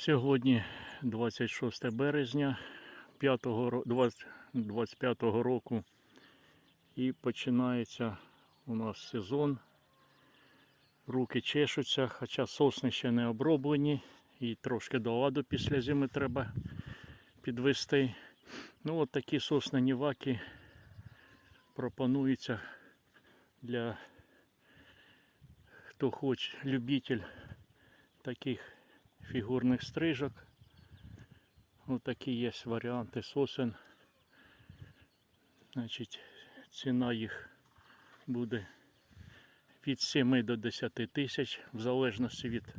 Сьогодні 26 березня 5 ро- 20 25 року і починається у нас сезон. Руки чешуться, хоча сосни ще не оброблені і трошки до ладу після зими треба підвести. Ну от такі сосняні ваки пропонуються для хто хоче, любитель таких фігурних стрижок. Ось такі є варіанти сосен. Значить, ціна їх буде від 7 до 10 тисяч, в залежності від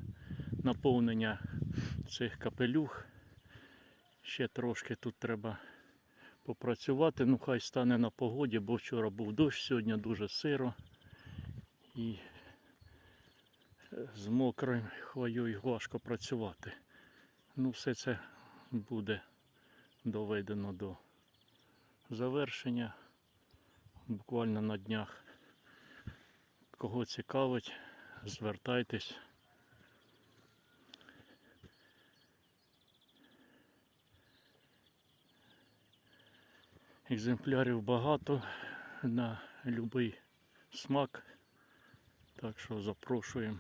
наповнення цих капелюх. Ще трошки тут треба попрацювати. Ну хай стане на погоді, бо вчора був дощ, сьогодні дуже сиро. І з мокрою хвоєю важко працювати. Ну, все це буде доведено до завершення буквально на днях. Кого цікавить, звертайтесь. Екземплярів багато на будь-який смак. Так що запрошуємо.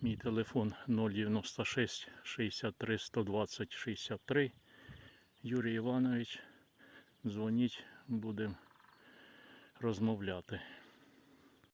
Мій телефон 096 63 120 63. Юрій Іванович. Дзвоніть, будемо розмовляти.